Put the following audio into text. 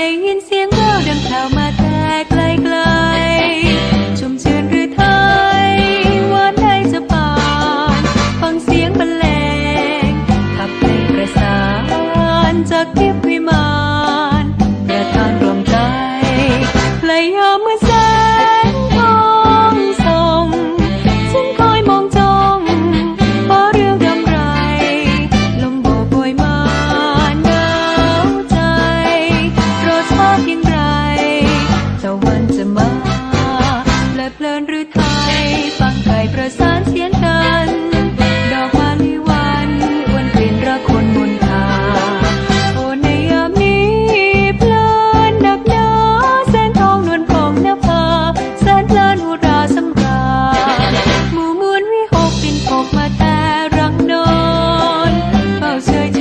đây yên riêng bao đầm thảo mà มา และเพลินหรือทา